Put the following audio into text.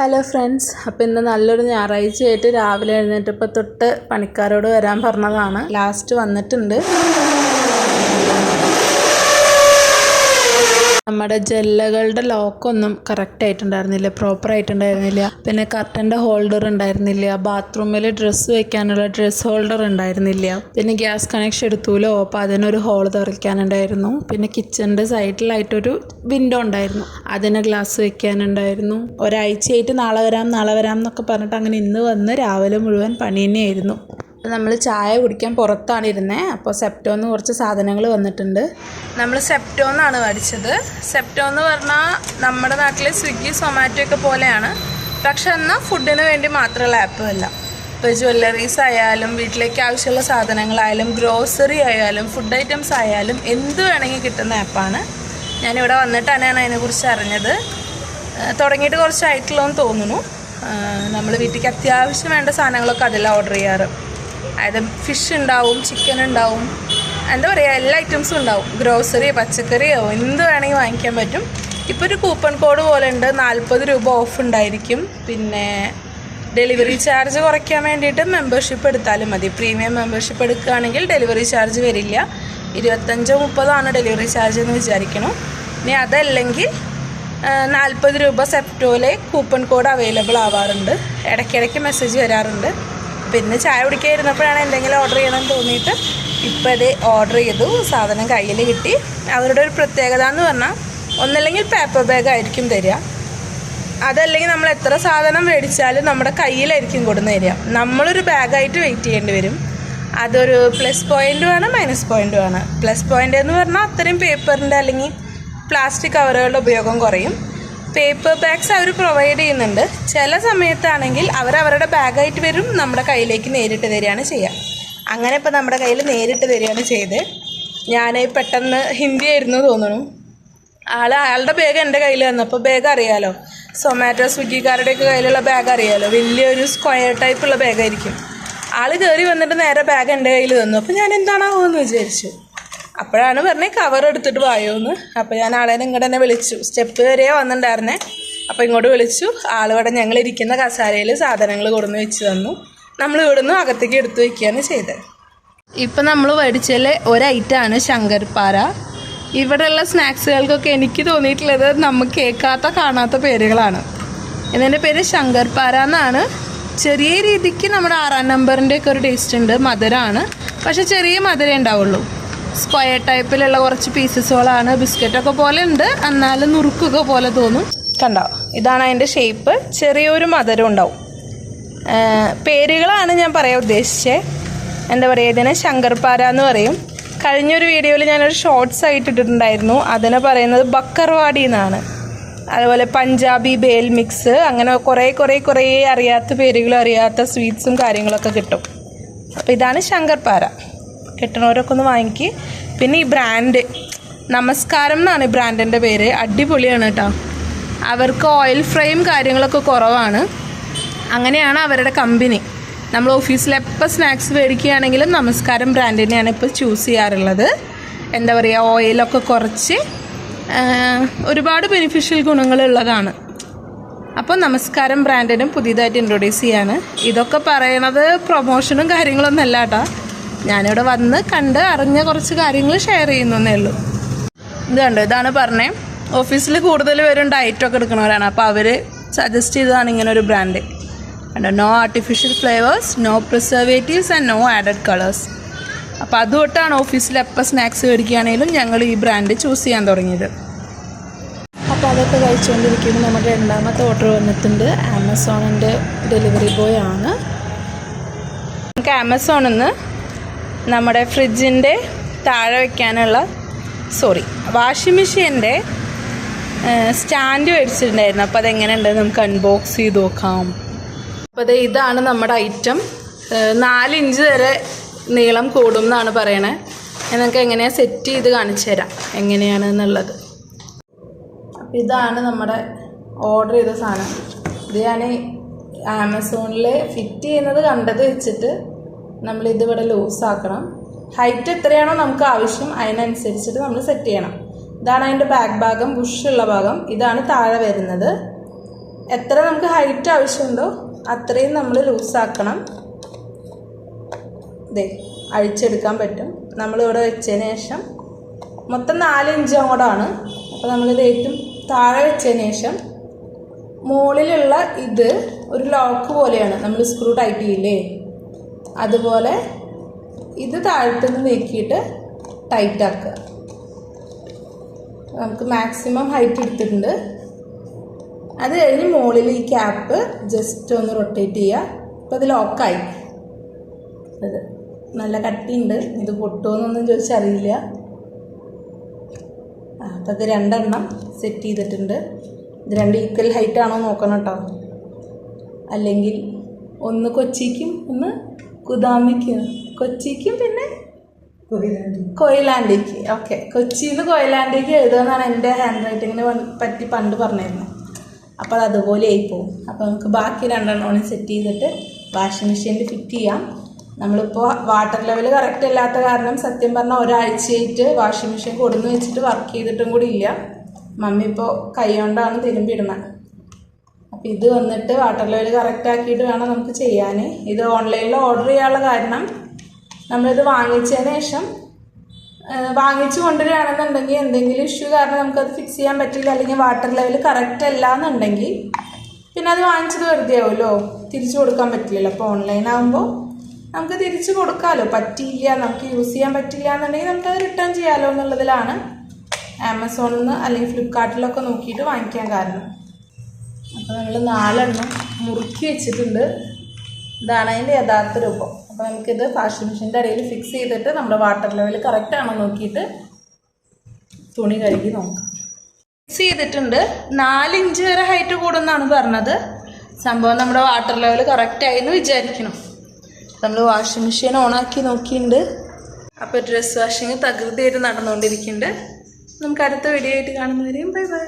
Hello friends അപ്പോൾ ഇന്ന് നല്ലൊരു ഞായറാഴ്ചയായിട്ട് രാവിലെ എഴുന്നേറ്റപ്പോൾ തൊട്ട് പണിക്കാരോട് വരാൻ പറഞ്ഞതാണ്. ലാസ്റ്റ് വന്നിട്ടുണ്ട്. നമ്മുടെ ജെല്ലകളുടെ ലോക്കൊന്നും കറക്റ്റ് ആയിട്ടുണ്ടായിരുന്നില്ല പ്രോപ്പർ ആയിട്ടുണ്ടായിരുന്നില്ല. പിന്നെ കർട്ടന്റെ ഹോൾഡർ ഉണ്ടായിരുന്നില്ല ബാത്റൂമിൽ ഡ്രസ്സ് വെക്കാനുള്ള ഡ്രസ്സ് ഹോൾഡർ ഉണ്ടായിരുന്നില്ല. പിന്നെ ഗ്യാസ് കണക്ഷൻ എടുത്തൂലോ അപ്പോൾ അതിനൊരു ഹോൾ തുറക്കാനുണ്ടായിരുന്നു. പിന്നെ കിച്ചണിന്റെ സൈഡിലായിട്ടൊരു വിൻഡോ ഉണ്ടായിരുന്നു. അതിന് ഗ്ലാസ് വെക്കാനുണ്ടായിരുന്നു. ഒരാഴ്ചയായിട്ട് നാളെ വരാം നാളെ വരാം എന്നൊക്കെ പറഞ്ഞിട്ട് അങ്ങനെ ഇന്ന് വന്ന് രാവിലെ മുഴുവൻ പണി തന്നെയായിരുന്നു. നമ്മൾ ചായ കുടിക്കാൻ പുറത്താണ് ഇരുന്നത് അപ്പോൾ സെപ്റ്റോന്ന് കുറച്ച് സാധനങ്ങൾ വന്നിട്ടുണ്ട്. നമ്മൾ സെപ്റ്റോന്നാണ് മേടിച്ചത്. സെപ്റ്റോ എന്ന് പറഞ്ഞാൽ നമ്മുടെ നാട്ടിൽ സ്വിഗ്ഗി സൊമാറ്റോ ഒക്കെ പോലെയാണ്. പക്ഷെ എന്നാൽ ഫുഡിന് വേണ്ടി മാത്രമുള്ള ആപ്പുമല്ല ഇപ്പോൾ ജ്വല്ലറീസ് ആയാലും വീട്ടിലേക്ക് ആവശ്യമുള്ള സാധനങ്ങളായാലും ഗ്രോസറി ആയാലും ഫുഡ് ഐറ്റംസ് ആയാലും എന്ത് വേണമെങ്കിൽ കിട്ടുന്ന ആപ്പാണ്. ഞാനിവിടെ വന്നിട്ടാണ് ഞാൻ അതിനെക്കുറിച്ച് അറിഞ്ഞത്. തുടങ്ങിയിട്ട് കുറച്ചായിട്ടുള്ളതെന്ന് തോന്നുന്നു. നമ്മൾ വീട്ടിലേക്ക് അത്യാവശ്യം വേണ്ട സാധനങ്ങളൊക്കെ അതിൽ ഓർഡർ ചെയ്യാറ്. അതായത് ഫിഷ് ഉണ്ടാവും ചിക്കൻ ഉണ്ടാവും. എന്താ പറയുക എല്ലാ ഐറ്റംസും ഉണ്ടാവും. ഗ്രോസറി പച്ചക്കറിയോ എന്ത് വേണമെങ്കിൽ വാങ്ങിക്കാൻ പറ്റും. ഇപ്പോൾ ഒരു കൂപ്പൺ കോഡ് പോലെ ഉണ്ട്. നാൽപ്പത് രൂപ ഓഫ് ഉണ്ടായിരിക്കും. പിന്നെ ഡെലിവറി ചാർജ് കുറയ്ക്കാൻ വേണ്ടിയിട്ട് മെമ്പർഷിപ്പ് എടുത്താലും മതി. പ്രീമിയം മെമ്പർഷിപ്പ് എടുക്കുകയാണെങ്കിൽ ഡെലിവറി ചാർജ് വരില്ല. ഇരുപത്തഞ്ചോ മുപ്പതോ ആണ് ഡെലിവറി ചാർജ് എന്ന് വിചാരിക്കണം. ഇനി അതല്ലെങ്കിൽ നാൽപ്പത് രൂപ സെപ്റ്റോയിലെ കൂപ്പൺ കോഡ് അവൈലബിൾ ആവാറുണ്ട്. ഇടയ്ക്കിടയ്ക്ക് മെസ്സേജ് വരാറുണ്ട്. പിന്നെ ചായ കുടിക്കായിരുന്നപ്പോഴാണ് എന്തെങ്കിലും ഓർഡർ ചെയ്യണമെന്ന് തോന്നിയിട്ട് ഇപ്പോൾ ഇത് ഓർഡർ ചെയ്തു. സാധനം കയ്യിൽ കിട്ടി. അവരുടെ ഒരു പ്രത്യേകത എന്ന് പറഞ്ഞാൽ ഒന്നല്ലെങ്കിൽ പേപ്പർ ബാഗ് ആയിരിക്കും തരിക. അതല്ലെങ്കിൽ നമ്മൾ എത്ര സാധനം മേടിച്ചാലും നമ്മുടെ കയ്യിലായിരിക്കും കൊടുന്ന് തരിക. നമ്മളൊരു ബാഗായിട്ട് വെയിറ്റ് ചെയ്യേണ്ടി വരും. അതൊരു പ്ലസ് പോയിന്റുമാണ് മൈനസ് പോയിന്റുമാണ് പ്ലസ് പോയിന്റ് എന്ന് പറഞ്ഞാൽ അത്രയും പേപ്പറിന്റെ അല്ലെങ്കിൽ പ്ലാസ്റ്റിക് കവറുകളുടെ ഉപയോഗം കുറയും. പേപ്പർ ബാഗ്സ് അവർ പ്രൊവൈഡ് ചെയ്യുന്നുണ്ട്. ചില സമയത്താണെങ്കിൽ അവർ അവരുടെ ബാഗായിട്ട് വരും നമ്മുടെ കയ്യിലേക്ക് നേരിട്ട് തരികയാണ് ചെയ്യുക. അങ്ങനെ ഇപ്പോൾ നമ്മുടെ കയ്യിൽ നേരിട്ട് തരികയാണ് ചെയ്ത്. ഞാൻ പെട്ടെന്ന് ഹിന്ദി ആയിരുന്നു തോന്നുന്നു. ആൾ അയാളുടെ ബാഗ് എന്റെ കയ്യിൽ വന്നപ്പോൾ ബാഗ് അറിയാലോ. സൊമാറ്റോ സ്വിഗ്ഗിക്കാരുടെയൊക്കെ കയ്യിലുള്ള ബാഗ് അറിയാലോ. വലിയൊരു സ്ക്വയർ ടൈപ്പുള്ള ബാഗായിരിക്കും ആൾ കയറി വന്നിട്ട് നേരെ ബാഗ് എന്റെ കയ്യിൽ തന്നു. അപ്പോൾ ഞാൻ എന്താണാവോ എന്ന് വിചാരിച്ചു. അപ്പോഴാണ് പറഞ്ഞത് കവർ എടുത്തിട്ട് വായോ എന്ന് അപ്പോൾ ഞാൻ ആളെ ഇങ്ങോട്ട് തന്നെ വിളിച്ചു. സ്റ്റെപ്പ് വരെ വന്നിട്ടുണ്ടായിരുന്നേ അപ്പോൾ ഇങ്ങോട്ട് വിളിച്ചു. ആളിവിടെ ഞങ്ങൾ ഇരിക്കുന്ന കസാരയിൽ സാധനങ്ങൾ കൊടുന്ന് വെച്ച് തന്നു. നമ്മൾ ഇവിടുന്ന് അകത്തേക്ക് എടുത്തു വയ്ക്കുകയാണ് ചെയ്തത് ഇപ്പം നമ്മൾ മേടിച്ചതിൽ ഒരൈറ്റാണ് ശങ്കർപ്പാര. ഇവിടെയുള്ള സ്നാക്സുകൾക്കൊക്കെ എനിക്ക് തോന്നിയിട്ടുള്ളത് നമുക്ക് കേൾക്കാത്ത കാണാത്ത പേരുകളാണ്. ഇതിന്റെ പേര് ശങ്കർപ്പാറ എന്നാണ്. ചെറിയ രീതിക്ക് നമ്മുടെ ആറാം നമ്പറിന്റെ ഒക്കെ ഒരു ടേസ്റ്റ് ഉണ്ട്. മധുരമാണ് പക്ഷേ ചെറിയ മധുരമേ ഉണ്ടാവുള്ളൂ. സ്ക്വയർ ടൈപ്പിലുള്ള കുറച്ച് പീസസുകളാണ് ബിസ്ക്കറ്റൊക്കെ പോലെ ഉണ്ട് എന്നാലും നുറുക്കൊക്കെ പോലെ തോന്നും. കണ്ടോ? ഇതാണ് അതിന്റെ ഷേപ്പ്. ചെറിയൊരു മധുരം ഉണ്ടാവും. പേരുകളാണ് ഞാൻ പറയാൻ ഉദ്ദേശിച്ചത് എന്താ പറയുക ഇതിനെ ശങ്കർപാര എന്ന് പറയും. കഴിഞ്ഞൊരു വീഡിയോയിൽ ഞാനൊരു ഷോർട്സ് ആയിട്ട് ഇട്ടിട്ടുണ്ടായിരുന്നു. അതിനെ പറയുന്നത് ബക്കർവാടി എന്നാണ്. അതുപോലെ പഞ്ചാബി ബേൽ മിക്സ് അങ്ങനെ കുറേ കുറേ കുറേ അറിയാത്ത പേരുകളും അറിയാത്ത സ്വീറ്റ്സും കാര്യങ്ങളൊക്കെ കിട്ടും. അപ്പോൾ ഇതാണ് ശങ്കർപാര. കിട്ടണവരൊക്കെ ഒന്ന് വാങ്ങിക്ക്. പിന്നെ ഈ ബ്രാൻഡ് നമസ്കാരം എന്നാണ് ഈ ബ്രാൻഡിന്റെ പേര്. അടിപൊളിയാണ് കേട്ടോ. അവർക്ക് ഓയിൽ ഫ്രെയിം കാര്യങ്ങളൊക്കെ കുറവാണ്. അങ്ങനെയാണ് അവരുടെ കമ്പനി നമ്മൾ ഓഫീസിൽ എപ്പോൾ സ്നാക്സ് മേടിക്കുകയാണെങ്കിലും നമസ്കാരം ബ്രാൻഡിനെയാണ് ഇപ്പോൾ ചൂസ് ചെയ്യാറുള്ളത്. എന്താ പറയുക ഓയിലൊക്കെ കുറച്ച് ഒരുപാട് ബെനിഫിഷ്യൽ ഗുണങ്ങളുള്ളതാണ്. അപ്പോൾ നമസ്കാരം ബ്രാൻഡിനും പുതിയതായിട്ട് ഇൻട്രൊഡ്യൂസ് ചെയ്യാണ്. ഇതൊക്കെ പറയണത് പ്രൊമോഷനും കാര്യങ്ങളൊന്നും അല്ല കേട്ടോ. ഞാനിവിടെ വന്ന് കണ്ട് അറിഞ്ഞ കുറച്ച് കാര്യങ്ങൾ ഷെയർ ചെയ്യുന്നേ ഉള്ളൂ. ഇത് കണ്ടോ ഇതാണ് പറഞ്ഞേ ഓഫീസിൽ കൂടുതൽ പേരും ഡയറ്റൊക്കെ എടുക്കുന്നവരാണ്. അപ്പോൾ അവർ സജസ്റ്റ് ചെയ്തതാണ് ഇങ്ങനെ ഒരു ബ്രാൻഡ് കണ്ടോ no artificial flavours no preservatives and no added colours അപ്പോൾ അതുകൊണ്ടാണ് ഓഫീസിൽ എപ്പോൾ സ്നാക്സ് മേടിക്കുകയാണെങ്കിലും ഞങ്ങൾ ഈ ബ്രാൻഡ് ചൂസ് ചെയ്യാൻ തുടങ്ങിയത്. അപ്പോൾ അതൊക്കെ കഴിച്ചുകൊണ്ടിരിക്കുമ്പോൾ നമ്മുടെ രണ്ടാമത്തെ ഓർഡർ വന്നിട്ടുണ്ട്. ആമസോണിന്റെ ഡെലിവറി ബോയ് ആണ്. നമുക്ക് ആമസോണിൽ നിന്ന് നമ്മുടെ ഫ്രിഡ്ജിന്റെ താഴെ വയ്ക്കാനുള്ള സോറി വാഷിംഗ് മെഷീന്റെ സ്റ്റാൻഡ് മേടിച്ചിട്ടുണ്ടായിരുന്നു. അപ്പോൾ അതെങ്ങനെ ഉണ്ട് നമുക്ക് അൺബോക്സ് ചെയ്ത് നോക്കാം. അപ്പോൾ അത് ഇതാണ് നമ്മുടെ ഐറ്റം നാല് ഇഞ്ച് വരെ നീളം കൂടും എന്നാണ് പറയണേ. നിങ്ങൾക്ക് എങ്ങനെയാണ് സെറ്റ് ചെയ്ത് കാണിച്ചു തരാം. എങ്ങനെയാണ് എന്നുള്ളത്. അപ്പോൾ ഇതാണ് നമ്മുടെ ഓർഡർ ചെയ്ത സാധനം. ഇത് ഞാൻ ആമസോണിൽ ഫിറ്റ് ചെയ്യുന്നത് കണ്ടത് വെച്ചിട്ട് നമ്മൾ ഇതിവിടെ ലൂസാക്കണം. ഹൈറ്റ് എത്രയാണോ നമുക്ക് ആവശ്യം അതിനനുസരിച്ചിട്ട് നമ്മൾ സെറ്റ് ചെയ്യണം. ഇതാണ് അതിന്റെ ബാക്ക് ഭാഗം ബുഷുള്ള ഭാഗം. ഇതാണ് താഴെ വരുന്നത്. എത്ര നമുക്ക് ഹൈറ്റ് ആവശ്യമുണ്ടോ അത്രയും നമ്മൾ ലൂസാക്കണം. ദേ അഴിച്ചെടുക്കാൻ പറ്റും. നമ്മളിവിടെ വെച്ചതിന് ശേഷം മൊത്തം നാല് അങ്ങോട്ടാണ്. അപ്പോൾ നമ്മളിത് ഏറ്റവും താഴെ വെച്ചതിന് ശേഷം മുകളിലുള്ള ഇത് ഒരു ലോക്ക് പോലെയാണ്. നമ്മൾ സ്ക്രൂ ടൈറ്റ് ചെയ്യില്ലേ? അതുപോലെ ഇത് താഴത്തുനിന്ന് നീക്കിയിട്ട് ടൈറ്റ് ആക്കുക. നമുക്ക് മാക്സിമം ഹൈറ്റ് എടുത്തിട്ടുണ്ട്. അത് കഴിഞ്ഞ് മുകളിൽ ഈ ക്യാപ്പ് ജസ്റ്റ് ഒന്ന് റൊട്ടേറ്റ് ചെയ്യുക. അപ്പോൾ അത് ലോക്കായി അത് നല്ല കട്ടിയുണ്ട്. ഇത് പൊട്ടുമെന്നൊന്നും ചോദിച്ചറിയില്ല അപ്പോൾ അപ്പം അത് രണ്ടെണ്ണം സെറ്റ് ചെയ്തിട്ടുണ്ട്. ഇത് രണ്ട് ഈക്വൽ ഹൈറ്റ് ആണോ നോക്കണം കേട്ടോ. അല്ലെങ്കിൽ ഒന്ന് കൊച്ചിക്കും ഒന്ന് കുദാമിക്കും കൊച്ചിക്കും പിന്നെ കൊയിലാണ്ടിക്ക്. ഓക്കെ കൊച്ചിയിൽ നിന്ന് കൊയിലാണ്ടിക്ക് എഴുതുമെന്നാണ് എന്റെ ഹാൻഡ് റൈറ്റിങ്ങിനെ പറ്റി പണ്ട് പറഞ്ഞിരുന്നത് അപ്പോൾ അത് അതുപോലെ ആയിപ്പോവും. അപ്പോൾ നമുക്ക് ബാക്കി രണ്ടെണ്ണം സെറ്റ് ചെയ്തിട്ട് വാഷിംഗ് മെഷീനിൽ ഫിറ്റ് ചെയ്യാം. നമ്മളിപ്പോൾ വാട്ടർ ലെവൽ കറക്റ്റ് അല്ലാത്ത കാരണം സത്യം പറഞ്ഞാൽ ഒരാഴ്ചയായിട്ട് വാഷിംഗ് മെഷീൻ കൊടുന്ന് വെച്ചിട്ട് വർക്ക് ചെയ്തിട്ടും കൂടി ഇല്ല. മമ്മി ഇപ്പോൾ കൈ കൊണ്ടാണ് തിരുമ്പിടുന്നത് അപ്പോൾ ഇത് വന്നിട്ട് വാട്ടർ ലെവൽ കറക്റ്റ് ആക്കിയിട്ട് വേണം നമുക്ക് ചെയ്യാൻ ഇത് ഓൺലൈനിൽ ഓർഡർ ചെയ്യാനുള്ള കാരണം നമ്മളിത് വാങ്ങിച്ചതിന് ശേഷം വാങ്ങിച്ചു കൊണ്ടുവരികയാണെന്നുണ്ടെങ്കിൽ എന്തെങ്കിലും ഇഷ്യൂ കാരണം നമുക്കത് ഫിക്സ് ചെയ്യാൻ പറ്റില്ല അല്ലെങ്കിൽ വാട്ടർ ലെവൽ കറക്റ്റ് അല്ല എന്നുണ്ടെങ്കിൽ പിന്നെ അത് വാങ്ങിച്ചത് വെറുതെ ആവുമല്ലോ. തിരിച്ചു കൊടുക്കാൻ പറ്റില്ലല്ലോ. അപ്പോൾ ഓൺലൈൻ ആകുമ്പോൾ നമുക്ക് തിരിച്ചു കൊടുക്കാമല്ലോ പറ്റിയില്ല നമുക്ക് യൂസ് ചെയ്യാൻ പറ്റില്ല എന്നുണ്ടെങ്കിൽ നമുക്കത് റിട്ടേൺ ചെയ്യാമല്ലോ എന്നുള്ളതിലാണ് ആമസോണിൽ നിന്ന് അല്ലെങ്കിൽ ഫ്ലിപ്കാർട്ടിലൊക്കെ നോക്കിയിട്ട് വാങ്ങിക്കാൻ കാരണം. അപ്പോൾ നമ്മൾ നാലെണ്ണം മുറുക്കി വെച്ചിട്ടുണ്ട്. ഇതാണ് അതിന്റെ യഥാർത്ഥ രൂപം. അപ്പോൾ നമുക്കിത് വാഷിംഗ് മെഷീന്റെ അടിയിൽ ഫിക്സ് ചെയ്തിട്ട് നമ്മുടെ വാട്ടർ ലെവൽ കറക്റ്റ് ആണോ നോക്കിയിട്ട് തുണി കഴുകി നോക്കാം. ഫിക്സ് ചെയ്തിട്ടുണ്ട്. നാല് ഇഞ്ച് വരെ ഹൈറ്റ് കൂടുമെന്നാണ് പറഞ്ഞത്. സംഭവം നമ്മുടെ വാട്ടർ ലെവൽ കറക്റ്റായി എന്ന് വിചാരിക്കണം. നമ്മൾ വാഷിംഗ് മെഷീൻ ഓണാക്കി നോക്കിയിട്ടുണ്ട്. അപ്പോൾ ഡ്രസ് വാഷിങ് തകൃതിയായിട്ട് നടന്നുകൊണ്ടിരിക്കുന്നുണ്ട്. നമുക്ക് അടുത്ത വീഡിയോ ആയിട്ട് കാണുന്നവരെയും ബൈ ബൈ